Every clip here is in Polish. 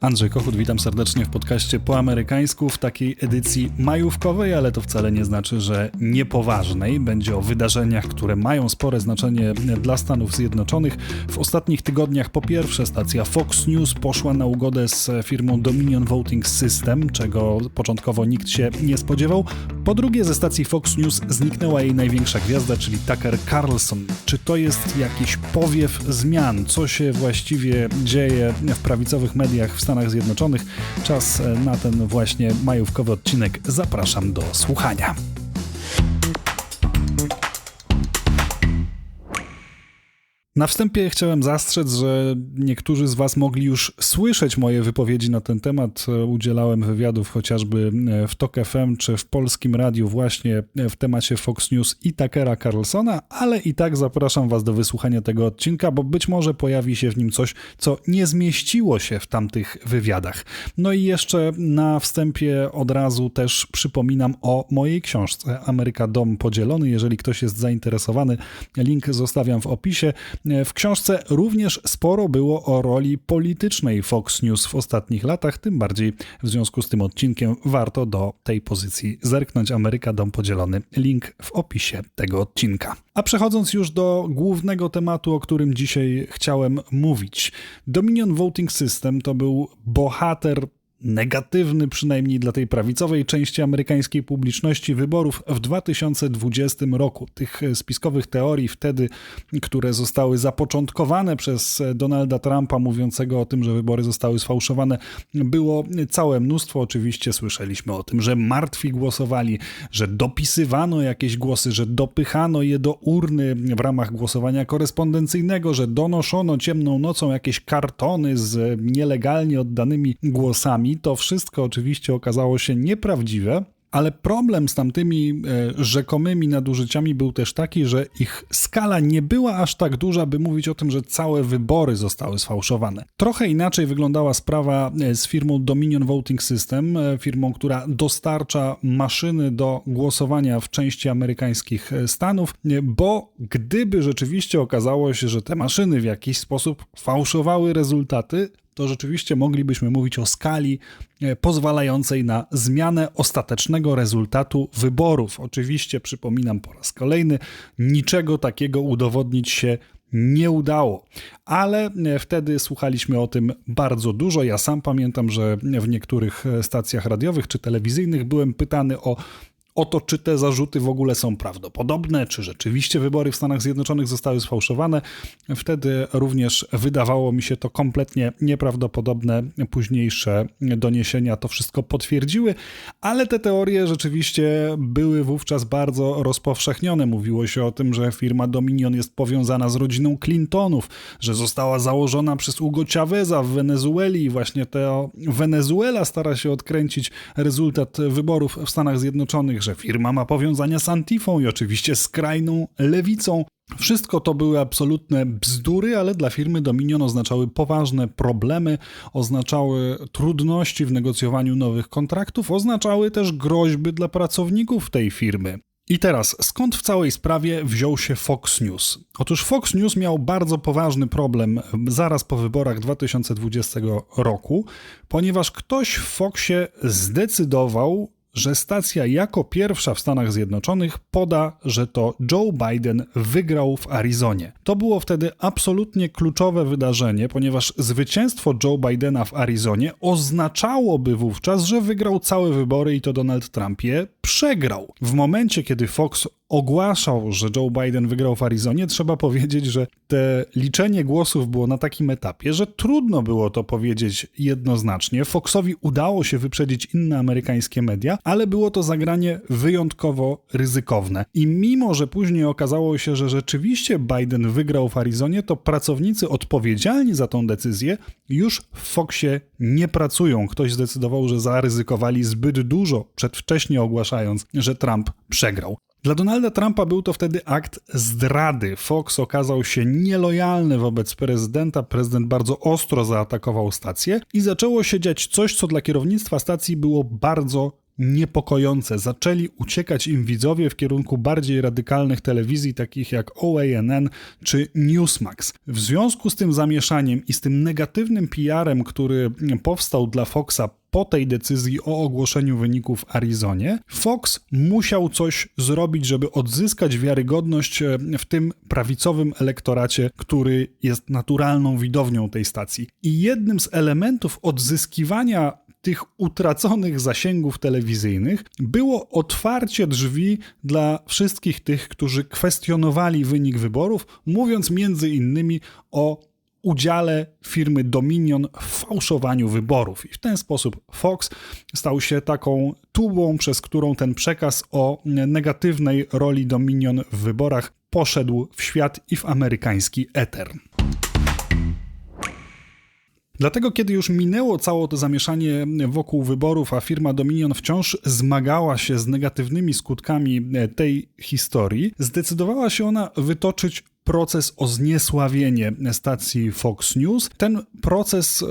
Andrzej Kochut, witam serdecznie w podcaście po amerykańsku w takiej edycji majówkowej, ale to wcale nie znaczy, że niepoważnej. Będzie o wydarzeniach, które mają spore znaczenie dla Stanów Zjednoczonych. W ostatnich tygodniach po pierwsze stacja Fox News poszła na ugodę z firmą Dominion Voting System, czego początkowo nikt się nie spodziewał. Po drugie ze stacji Fox News zniknęła jej największa gwiazda, czyli Tucker Carlson. Czy to jest jakiś powiew zmian? Co się właściwie dzieje w prawicowych mediach w Stanach Zjednoczonych. Czas e, na ten właśnie majówkowy odcinek. Zapraszam do słuchania. Na wstępie chciałem zastrzec, że niektórzy z Was mogli już słyszeć moje wypowiedzi na ten temat. Udzielałem wywiadów chociażby w TOK FM czy w Polskim Radiu właśnie w temacie Fox News i Takera Carlsona, ale i tak zapraszam Was do wysłuchania tego odcinka, bo być może pojawi się w nim coś, co nie zmieściło się w tamtych wywiadach. No i jeszcze na wstępie od razu też przypominam o mojej książce Ameryka Dom Podzielony. Jeżeli ktoś jest zainteresowany, link zostawiam w opisie. W książce również sporo było o roli politycznej Fox News w ostatnich latach, tym bardziej w związku z tym odcinkiem warto do tej pozycji zerknąć. Ameryka Dom Podzielony. Link w opisie tego odcinka. A przechodząc już do głównego tematu, o którym dzisiaj chciałem mówić. Dominion Voting System to był bohater negatywny, przynajmniej dla tej prawicowej części amerykańskiej publiczności wyborów w 2020 roku. Tych spiskowych teorii wtedy, które zostały zapoczątkowane przez Donalda Trumpa, mówiącego o tym, że wybory zostały sfałszowane, było całe mnóstwo. Oczywiście słyszeliśmy o tym, że martwi głosowali, że dopisywano jakieś głosy, że dopychano je do urny w ramach głosowania korespondencyjnego, że donoszono ciemną nocą jakieś kartony z nielegalnie oddanymi głosami to wszystko oczywiście okazało się nieprawdziwe, ale problem z tamtymi e, rzekomymi nadużyciami był też taki, że ich skala nie była aż tak duża, by mówić o tym, że całe wybory zostały sfałszowane. Trochę inaczej wyglądała sprawa e, z firmą Dominion Voting System, e, firmą, która dostarcza maszyny do głosowania w części amerykańskich stanów, bo gdyby rzeczywiście okazało się, że te maszyny w jakiś sposób fałszowały rezultaty, to rzeczywiście moglibyśmy mówić o skali e, pozwalającej na zmianę ostatecznego rezultatu wyborów. Oczywiście, przypominam po raz kolejny, niczego takiego udowodnić się nie udało, ale e, wtedy słuchaliśmy o tym bardzo dużo. Ja sam pamiętam, że w niektórych e, stacjach radiowych czy telewizyjnych byłem pytany o o to, czy te zarzuty w ogóle są prawdopodobne, czy rzeczywiście wybory w Stanach Zjednoczonych zostały sfałszowane. Wtedy również wydawało mi się to kompletnie nieprawdopodobne. Późniejsze doniesienia to wszystko potwierdziły, ale te teorie rzeczywiście były wówczas bardzo rozpowszechnione. Mówiło się o tym, że firma Dominion jest powiązana z rodziną Clintonów, że została założona przez Hugo Chaveza w Wenezueli i właśnie to Wenezuela stara się odkręcić rezultat wyborów w Stanach Zjednoczonych, że firma ma powiązania z Antifą i oczywiście skrajną lewicą. Wszystko to były absolutne bzdury, ale dla firmy Dominion oznaczały poważne problemy, oznaczały trudności w negocjowaniu nowych kontraktów, oznaczały też groźby dla pracowników tej firmy. I teraz, skąd w całej sprawie wziął się Fox News? Otóż Fox News miał bardzo poważny problem zaraz po wyborach 2020 roku, ponieważ ktoś w Foxie zdecydował, że stacja jako pierwsza w Stanach Zjednoczonych poda, że to Joe Biden wygrał w Arizonie. To było wtedy absolutnie kluczowe wydarzenie, ponieważ zwycięstwo Joe Bidena w Arizonie oznaczałoby wówczas, że wygrał całe wybory i to Donald Trump je przegrał. W momencie, kiedy Fox ogłaszał, że Joe Biden wygrał w Arizonie, trzeba powiedzieć, że te liczenie głosów było na takim etapie, że trudno było to powiedzieć jednoznacznie. Foxowi udało się wyprzedzić inne amerykańskie media, ale było to zagranie wyjątkowo ryzykowne. I mimo, że później okazało się, że rzeczywiście Biden wygrał w Arizonie, to pracownicy odpowiedzialni za tą decyzję już w Foxie nie pracują. Ktoś zdecydował, że zaryzykowali zbyt dużo, przedwcześnie ogłaszając, że Trump przegrał. Dla Donalda Trumpa był to wtedy akt zdrady. Fox okazał się nielojalny wobec prezydenta. Prezydent bardzo ostro zaatakował stację i zaczęło się dziać coś, co dla kierownictwa stacji było bardzo niepokojące. Zaczęli uciekać im widzowie w kierunku bardziej radykalnych telewizji, takich jak OANN czy Newsmax. W związku z tym zamieszaniem i z tym negatywnym PR-em, który powstał dla Foxa po tej decyzji o ogłoszeniu wyników w Arizonie, Fox musiał coś zrobić, żeby odzyskać wiarygodność e, w tym prawicowym elektoracie, który jest naturalną widownią tej stacji. I jednym z elementów odzyskiwania tych utraconych zasięgów telewizyjnych było otwarcie drzwi dla wszystkich tych, którzy kwestionowali wynik wyborów, mówiąc między innymi o udziale firmy Dominion w fałszowaniu wyborów. I w ten sposób Fox stał się taką tubą, przez którą ten przekaz o negatywnej roli Dominion w wyborach poszedł w świat i w amerykański eter. Dlatego, kiedy już minęło całe to zamieszanie wokół wyborów, a firma Dominion wciąż zmagała się z negatywnymi skutkami tej historii, zdecydowała się ona wytoczyć proces o zniesławienie stacji Fox News. Ten proces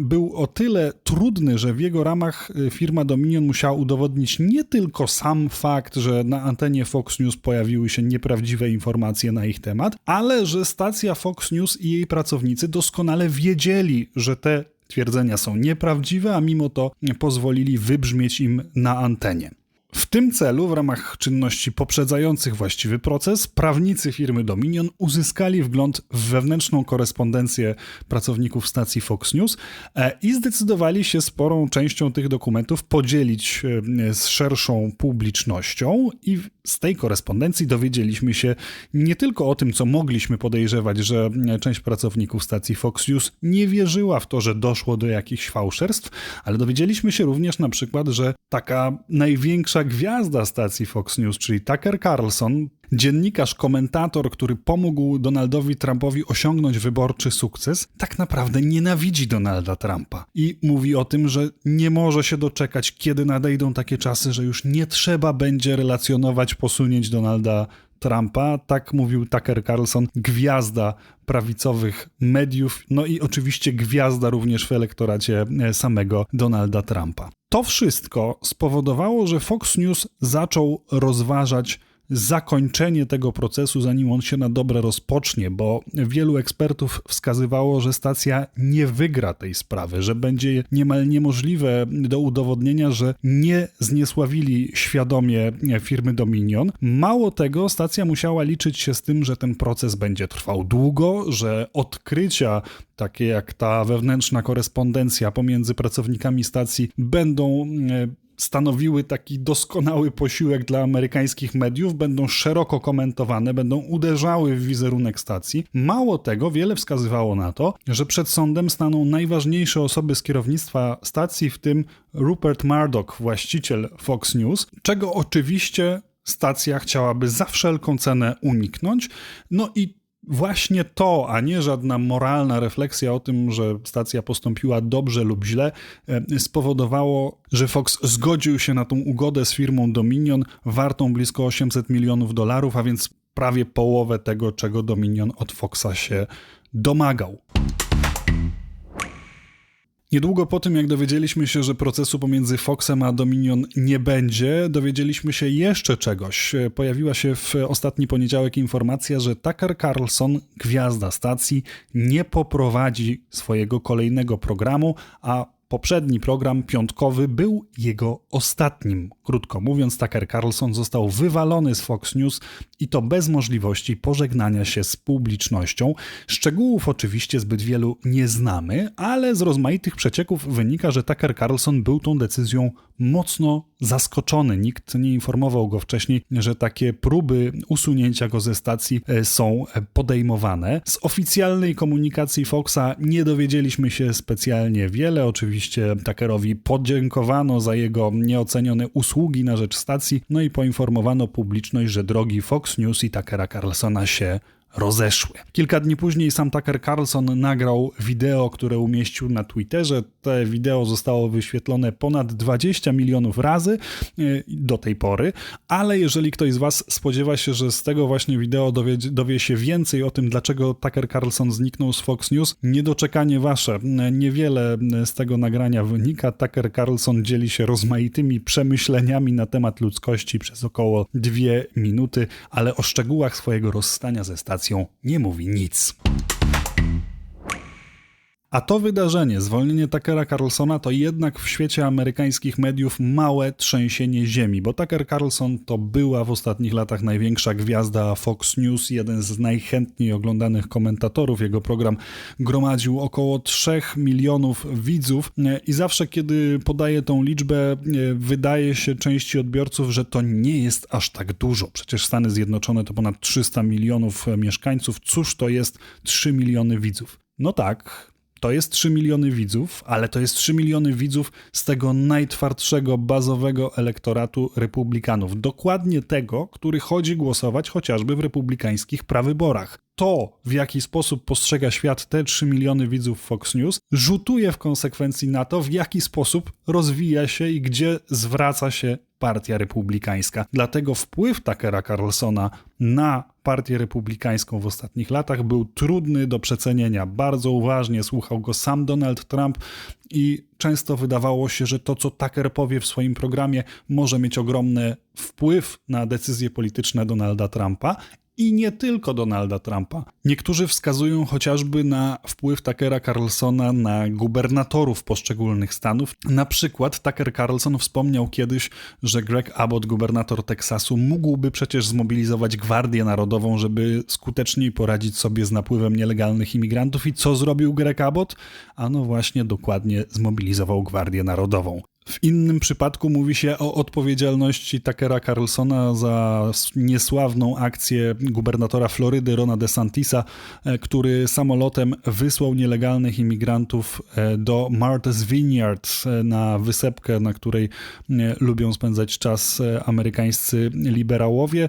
był o tyle trudny, że w jego ramach e, firma Dominion musiała udowodnić nie tylko sam fakt, że na antenie Fox News pojawiły się nieprawdziwe informacje na ich temat, ale że stacja Fox News i jej pracownicy doskonale wiedzieli, że te twierdzenia są nieprawdziwe, a mimo to pozwolili wybrzmieć im na antenie. W tym celu, w ramach czynności poprzedzających właściwy proces, prawnicy firmy Dominion uzyskali wgląd w wewnętrzną korespondencję pracowników stacji Fox News e, i zdecydowali się sporą częścią tych dokumentów podzielić e, z szerszą publicznością. I z tej korespondencji dowiedzieliśmy się nie tylko o tym, co mogliśmy podejrzewać, że część pracowników stacji Fox News nie wierzyła w to, że doszło do jakichś fałszerstw, ale dowiedzieliśmy się również na przykład, że taka największa gwiazda stacji Fox News, czyli Tucker Carlson, dziennikarz, komentator, który pomógł Donaldowi Trumpowi osiągnąć wyborczy sukces, tak naprawdę nienawidzi Donalda Trumpa i mówi o tym, że nie może się doczekać, kiedy nadejdą takie czasy, że już nie trzeba będzie relacjonować posunięć Donalda Trumpa. Tak mówił Tucker Carlson, gwiazda prawicowych mediów, no i oczywiście gwiazda również w elektoracie e, samego Donalda Trumpa. To wszystko spowodowało, że Fox News zaczął rozważać zakończenie tego procesu, zanim on się na dobre rozpocznie, bo wielu ekspertów wskazywało, że stacja nie wygra tej sprawy, że będzie niemal niemożliwe do udowodnienia, że nie zniesławili świadomie firmy Dominion. Mało tego, stacja musiała liczyć się z tym, że ten proces będzie trwał długo, że odkrycia takie jak ta wewnętrzna korespondencja pomiędzy pracownikami stacji będą e, stanowiły taki doskonały posiłek dla amerykańskich mediów, będą szeroko komentowane, będą uderzały w wizerunek stacji. Mało tego, wiele wskazywało na to, że przed sądem staną najważniejsze osoby z kierownictwa stacji, w tym Rupert Murdoch, właściciel Fox News, czego oczywiście stacja chciałaby za wszelką cenę uniknąć. No i właśnie to, a nie żadna moralna refleksja o tym, że stacja postąpiła dobrze lub źle, e, spowodowało, że Fox zgodził się na tą ugodę z firmą Dominion, wartą blisko 800 milionów dolarów, a więc prawie połowę tego, czego Dominion od Foxa się domagał. Niedługo po tym, jak dowiedzieliśmy się, że procesu pomiędzy Foxem a Dominion nie będzie, dowiedzieliśmy się jeszcze czegoś. Pojawiła się w ostatni poniedziałek informacja, że Tucker Carlson, gwiazda stacji, nie poprowadzi swojego kolejnego programu, a Poprzedni program piątkowy był jego ostatnim. Krótko mówiąc, Tucker Carlson został wywalony z Fox News i to bez możliwości pożegnania się z publicznością. Szczegółów oczywiście zbyt wielu nie znamy, ale z rozmaitych przecieków wynika, że Tucker Carlson był tą decyzją mocno zaskoczony. Nikt nie informował go wcześniej, że takie próby usunięcia go ze stacji e, są podejmowane. Z oficjalnej komunikacji Foxa nie dowiedzieliśmy się specjalnie wiele. Oczywiście Tuckerowi podziękowano za jego nieocenione usługi na rzecz stacji, no i poinformowano publiczność, że drogi Fox News i Tuckera Carlsona się rozeszły. Kilka dni później sam Tucker Carlson nagrał wideo, które umieścił na Twitterze. Te wideo zostało wyświetlone ponad 20 milionów razy y, do tej pory, ale jeżeli ktoś z Was spodziewa się, że z tego właśnie wideo dowie, dowie się więcej o tym, dlaczego Tucker Carlson zniknął z Fox News, niedoczekanie Wasze. Niewiele z tego nagrania wynika. Tucker Carlson dzieli się rozmaitymi przemyśleniami na temat ludzkości przez około dwie minuty, ale o szczegółach swojego rozstania ze stacją nie mówi nic. A to wydarzenie, zwolnienie Tuckera Carlsona, to jednak w świecie amerykańskich mediów małe trzęsienie ziemi, bo Tucker Carlson to była w ostatnich latach największa gwiazda Fox News, jeden z najchętniej oglądanych komentatorów. Jego program gromadził około 3 milionów widzów i zawsze, kiedy podaje tą liczbę, wydaje się części odbiorców, że to nie jest aż tak dużo. Przecież Stany Zjednoczone to ponad 300 milionów mieszkańców. Cóż to jest 3 miliony widzów? No tak, to jest 3 miliony widzów, ale to jest 3 miliony widzów z tego najtwardszego, bazowego elektoratu republikanów. Dokładnie tego, który chodzi głosować chociażby w republikańskich prawyborach. To, w jaki sposób postrzega świat te 3 miliony widzów Fox News, rzutuje w konsekwencji na to, w jaki sposób rozwija się i gdzie zwraca się Partia Republikańska. Dlatego wpływ Tuckera Carlsona na Partię Republikańską w ostatnich latach był trudny do przecenienia. Bardzo uważnie słuchał go sam Donald Trump i często wydawało się, że to, co Tucker powie w swoim programie, może mieć ogromny wpływ na decyzje polityczne Donalda Trumpa i nie tylko Donalda Trumpa. Niektórzy wskazują chociażby na wpływ Tuckera Carlsona na gubernatorów poszczególnych stanów. Na przykład Tucker Carlson wspomniał kiedyś, że Greg Abbott, gubernator Teksasu, mógłby przecież zmobilizować Gwardię Narodową, żeby skuteczniej poradzić sobie z napływem nielegalnych imigrantów. I co zrobił Greg Abbott? Ano właśnie dokładnie zmobilizował Gwardię Narodową. W innym przypadku mówi się o odpowiedzialności Tuckera Carlsona za niesławną akcję gubernatora Florydy Rona DeSantisa, e, który samolotem wysłał nielegalnych imigrantów e, do Martha's Vineyard e, na wysepkę, na której lubią spędzać czas amerykańscy liberałowie.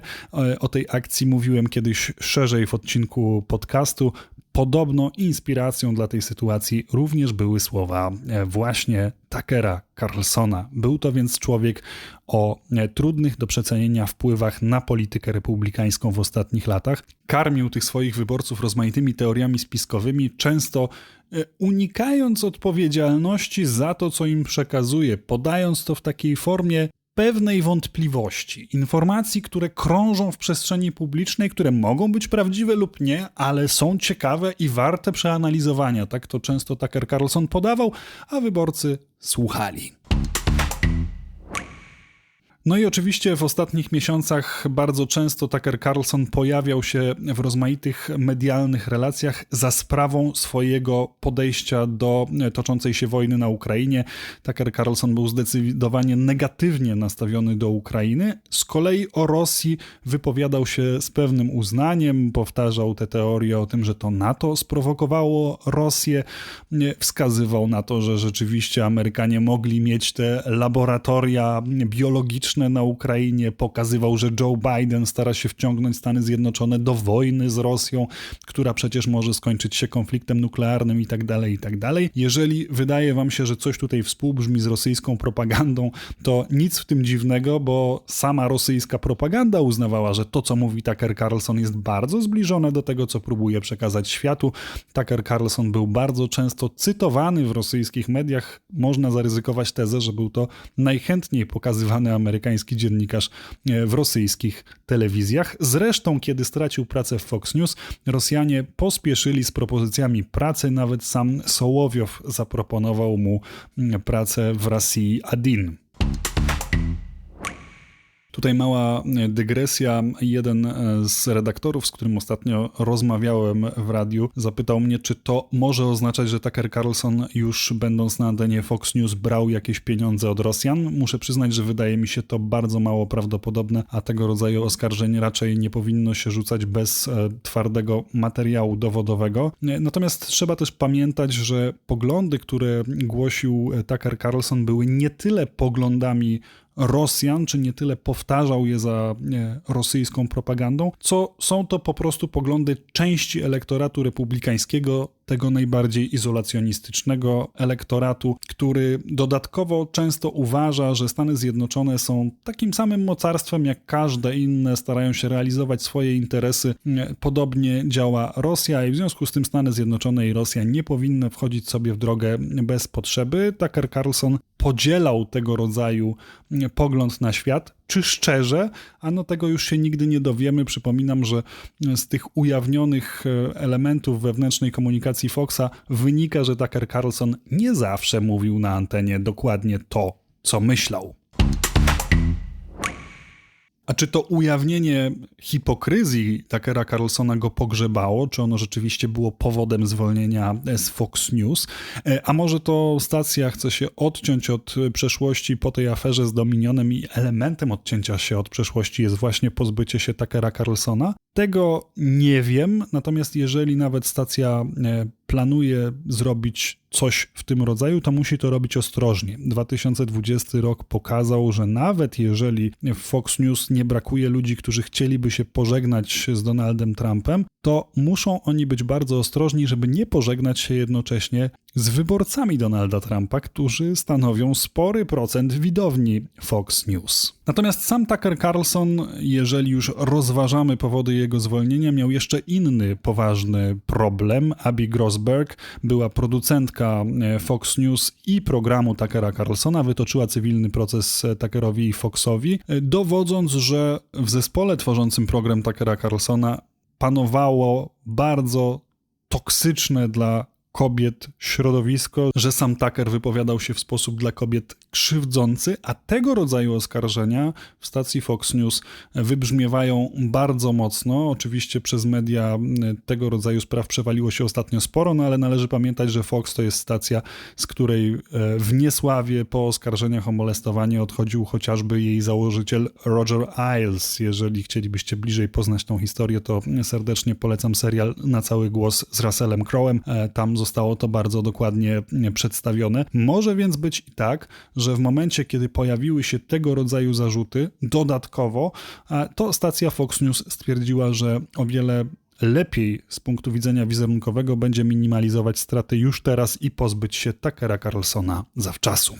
O tej akcji mówiłem kiedyś szerzej w odcinku podcastu. Podobno inspiracją dla tej sytuacji również były słowa e, właśnie Tuckera Carlsona. Był to więc człowiek o e, trudnych do przecenienia wpływach na politykę republikańską w ostatnich latach. Karmił tych swoich wyborców rozmaitymi teoriami spiskowymi, często e, unikając odpowiedzialności za to, co im przekazuje, podając to w takiej formie pewnej wątpliwości, informacji, które krążą w przestrzeni publicznej, które mogą być prawdziwe lub nie, ale są ciekawe i warte przeanalizowania. Tak to często Tucker Carlson podawał, a wyborcy słuchali. No i oczywiście w ostatnich miesiącach bardzo często Tucker Carlson pojawiał się w rozmaitych medialnych relacjach za sprawą swojego podejścia do toczącej się wojny na Ukrainie. Tucker Carlson był zdecydowanie negatywnie nastawiony do Ukrainy. Z kolei o Rosji wypowiadał się z pewnym uznaniem, powtarzał te teorie o tym, że to NATO sprowokowało Rosję, wskazywał na to, że rzeczywiście Amerykanie mogli mieć te laboratoria biologiczne na Ukrainie, pokazywał, że Joe Biden stara się wciągnąć Stany Zjednoczone do wojny z Rosją, która przecież może skończyć się konfliktem nuklearnym i tak dalej, i tak dalej. Jeżeli wydaje wam się, że coś tutaj współbrzmi z rosyjską propagandą, to nic w tym dziwnego, bo sama rosyjska propaganda uznawała, że to, co mówi Tucker Carlson jest bardzo zbliżone do tego, co próbuje przekazać światu. Tucker Carlson był bardzo często cytowany w rosyjskich mediach. Można zaryzykować tezę, że był to najchętniej pokazywany Amerykanin amerykański dziennikarz e, w rosyjskich telewizjach. Zresztą, kiedy stracił pracę w Fox News, Rosjanie pospieszyli z propozycjami pracy. Nawet sam Sołowiow zaproponował mu pracę w Rosji Adin. Tutaj mała e, dygresja. Jeden e, z redaktorów, z którym ostatnio rozmawiałem w radiu, zapytał mnie, czy to może oznaczać, że Tucker Carlson już będąc na antenie Fox News brał jakieś pieniądze od Rosjan. Muszę przyznać, że wydaje mi się to bardzo mało prawdopodobne, a tego rodzaju oskarżeń raczej nie powinno się rzucać bez e, twardego materiału dowodowego. Natomiast trzeba też pamiętać, że poglądy, które głosił Tucker Carlson, były nie tyle poglądami Rosjan, czy nie tyle powtarzał je za rosyjską propagandą, co są to po prostu poglądy części elektoratu republikańskiego, tego najbardziej izolacjonistycznego elektoratu, który dodatkowo często uważa, że Stany Zjednoczone są takim samym mocarstwem jak każde inne, starają się realizować swoje interesy. Podobnie działa Rosja i w związku z tym Stany Zjednoczone i Rosja nie powinny wchodzić sobie w drogę bez potrzeby. Tucker Carlson podzielał tego rodzaju pogląd na świat. Czy szczerze? Ano tego już się nigdy nie dowiemy. Przypominam, że z tych ujawnionych e, elementów wewnętrznej komunikacji Foxa wynika, że Tucker Carlson nie zawsze mówił na antenie dokładnie to, co myślał. A czy to ujawnienie hipokryzji Takera Carlsona go pogrzebało? Czy ono rzeczywiście było powodem zwolnienia z Fox News? E, a może to stacja chce się odciąć od przeszłości po tej aferze z Dominionem i elementem odcięcia się od przeszłości jest właśnie pozbycie się Takera Carlsona? Tego nie wiem, natomiast jeżeli nawet stacja e, planuje zrobić coś w tym rodzaju, to musi to robić ostrożnie. 2020 rok pokazał, że nawet jeżeli w Fox News nie brakuje ludzi, którzy chcieliby się pożegnać z Donaldem Trumpem, to muszą oni być bardzo ostrożni, żeby nie pożegnać się jednocześnie z wyborcami Donalda Trumpa, którzy stanowią spory procent widowni Fox News. Natomiast sam Tucker Carlson, jeżeli już rozważamy powody jego zwolnienia, miał jeszcze inny poważny problem. Abby Grossberg była producentka e, Fox News i programu Tuckera Carlsona, wytoczyła cywilny proces e, Tuckerowi i Foxowi, e, dowodząc, że w zespole tworzącym program Tuckera Carlsona panowało bardzo toksyczne dla kobiet środowisko, że sam Tucker wypowiadał się w sposób dla kobiet krzywdzący, a tego rodzaju oskarżenia w stacji Fox News wybrzmiewają bardzo mocno. Oczywiście przez media tego rodzaju spraw przewaliło się ostatnio sporo, no ale należy pamiętać, że Fox to jest stacja, z której e, w niesławie po oskarżeniach o molestowanie odchodził chociażby jej założyciel Roger Ailes. Jeżeli chcielibyście bliżej poznać tą historię, to serdecznie polecam serial na cały głos z Russellem Crowem. E, tam zostało to bardzo dokładnie przedstawione. Może więc być i tak, że w momencie, kiedy pojawiły się tego rodzaju zarzuty, dodatkowo, to stacja Fox News stwierdziła, że o wiele lepiej z punktu widzenia wizerunkowego będzie minimalizować straty już teraz i pozbyć się Tuckera Carlsona zawczasu.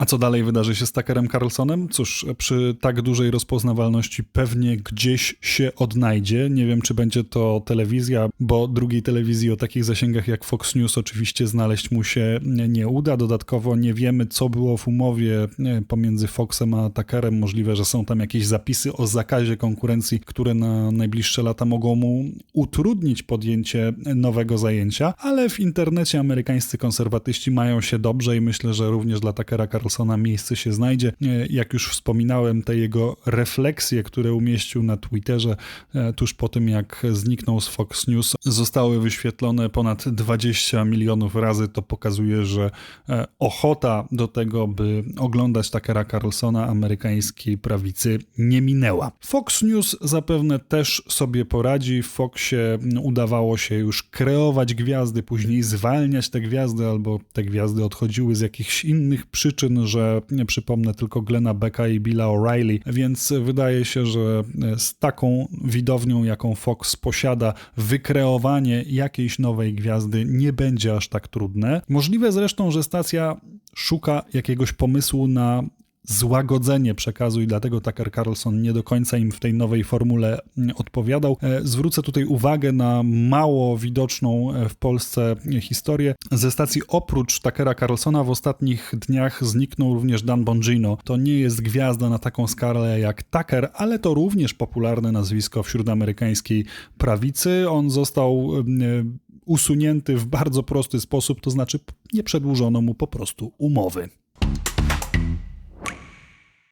A co dalej wydarzy się z Tuckerem Carlsonem? Cóż, przy tak dużej rozpoznawalności pewnie gdzieś się odnajdzie. Nie wiem, czy będzie to telewizja, bo drugiej telewizji o takich zasięgach jak Fox News oczywiście znaleźć mu się nie uda. Dodatkowo nie wiemy, co było w umowie pomiędzy Foxem a Tuckerem. Możliwe, że są tam jakieś zapisy o zakazie konkurencji, które na najbliższe lata mogą mu utrudnić podjęcie nowego zajęcia, ale w internecie amerykańscy konserwatyści mają się dobrze i myślę, że również dla Tuckera Carlsona Nicholsona miejsce się znajdzie. E, jak już wspominałem, te jego refleksje, które umieścił na Twitterze e, tuż po tym, jak zniknął z Fox News, zostały wyświetlone ponad 20 milionów razy. To pokazuje, że e, ochota do tego, by oglądać Takera Carlsona amerykańskiej prawicy nie minęła. Fox News zapewne też sobie poradzi. W Foxie udawało się już kreować gwiazdy, później zwalniać te gwiazdy, albo te gwiazdy odchodziły z jakichś innych przyczyn, że przypomnę tylko Glena Becka i Billa O'Reilly, więc wydaje się, że z taką widownią, jaką Fox posiada, wykreowanie jakiejś nowej gwiazdy nie będzie aż tak trudne. Możliwe zresztą, że stacja szuka jakiegoś pomysłu na złagodzenie przekazu i dlatego Tucker Carlson nie do końca im w tej nowej formule mm, odpowiadał. E, zwrócę tutaj uwagę na mało widoczną e, w Polsce historię. Ze stacji oprócz Tuckera Carlsona w ostatnich dniach zniknął również Dan Bongino. To nie jest gwiazda na taką skalę jak Tucker, ale to również popularne nazwisko wśród amerykańskiej prawicy. On został mm, e, usunięty w bardzo prosty sposób, to znaczy nie przedłużono mu po prostu umowy.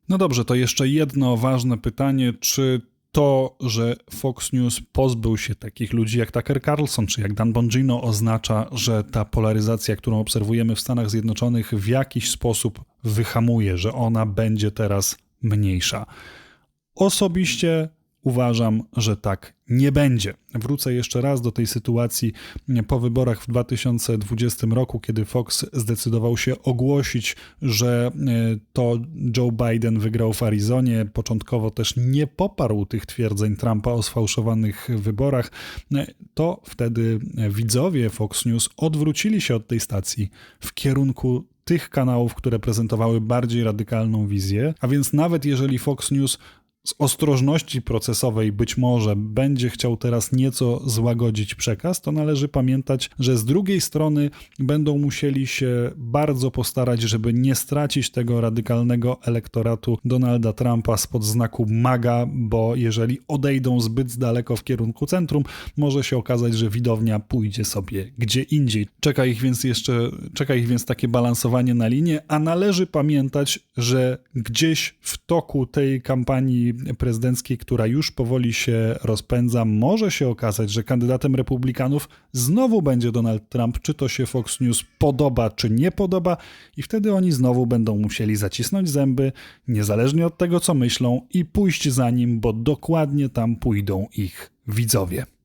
No dobrze, to jeszcze jedno ważne pytanie, czy to, że Fox News pozbył się takich ludzi jak Tucker Carlson czy jak Dan Bongino oznacza, że ta polaryzacja, którą obserwujemy w Stanach Zjednoczonych w jakiś sposób wyhamuje, że ona będzie teraz mniejsza. Osobiście Uważam, że tak nie będzie. Wrócę jeszcze raz do tej sytuacji po wyborach w 2020 roku, kiedy Fox zdecydował się ogłosić, że e, to Joe Biden wygrał w Arizonie. Początkowo też nie poparł tych twierdzeń Trumpa o sfałszowanych wyborach. E, to wtedy widzowie Fox News odwrócili się od tej stacji w kierunku tych kanałów, które prezentowały bardziej radykalną wizję, a więc nawet jeżeli Fox News z ostrożności procesowej być może będzie chciał teraz nieco złagodzić przekaz, to należy pamiętać, że z drugiej strony będą musieli się bardzo postarać, żeby nie stracić tego radykalnego elektoratu Donalda Trumpa spod znaku MAGA, bo jeżeli odejdą zbyt daleko w kierunku centrum, może się okazać, że widownia pójdzie sobie gdzie indziej. Czeka ich więc jeszcze, czeka ich więc takie balansowanie na linie, a należy pamiętać, że gdzieś w toku tej kampanii prezydenckiej, która już powoli się rozpędza, może się okazać, że kandydatem republikanów znowu będzie Donald Trump, czy to się Fox News podoba, czy nie podoba, i wtedy oni znowu będą musieli zacisnąć zęby, niezależnie od tego, co myślą, i pójść za nim, bo dokładnie tam pójdą ich widzowie.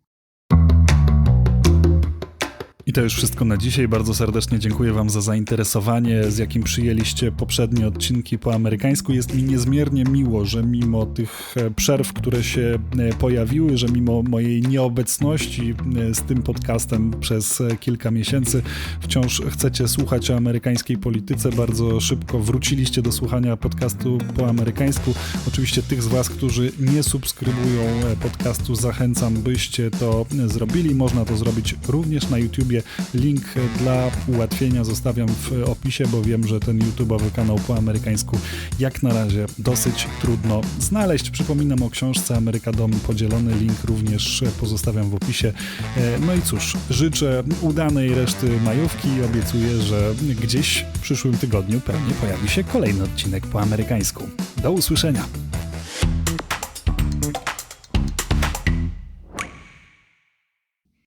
I to już wszystko na dzisiaj. Bardzo serdecznie dziękuję Wam za zainteresowanie, z jakim przyjęliście poprzednie odcinki po amerykańsku. Jest mi niezmiernie miło, że mimo tych e, przerw, które się e, pojawiły, że mimo mojej nieobecności e, z tym podcastem przez kilka miesięcy, wciąż chcecie słuchać o amerykańskiej polityce. Bardzo szybko wróciliście do słuchania podcastu po amerykańsku. Oczywiście tych z Was, którzy nie subskrybują podcastu, zachęcam, byście to zrobili. Można to zrobić również na YouTube Link dla ułatwienia zostawiam w opisie, bo wiem, że ten YouTube'owy kanał po amerykańsku jak na razie dosyć trudno znaleźć. Przypominam o książce Ameryka Dom Podzielony. Link również pozostawiam w opisie. E, no i cóż, życzę udanej reszty majówki i obiecuję, że gdzieś w przyszłym tygodniu pewnie pojawi się kolejny odcinek po amerykańsku. Do usłyszenia!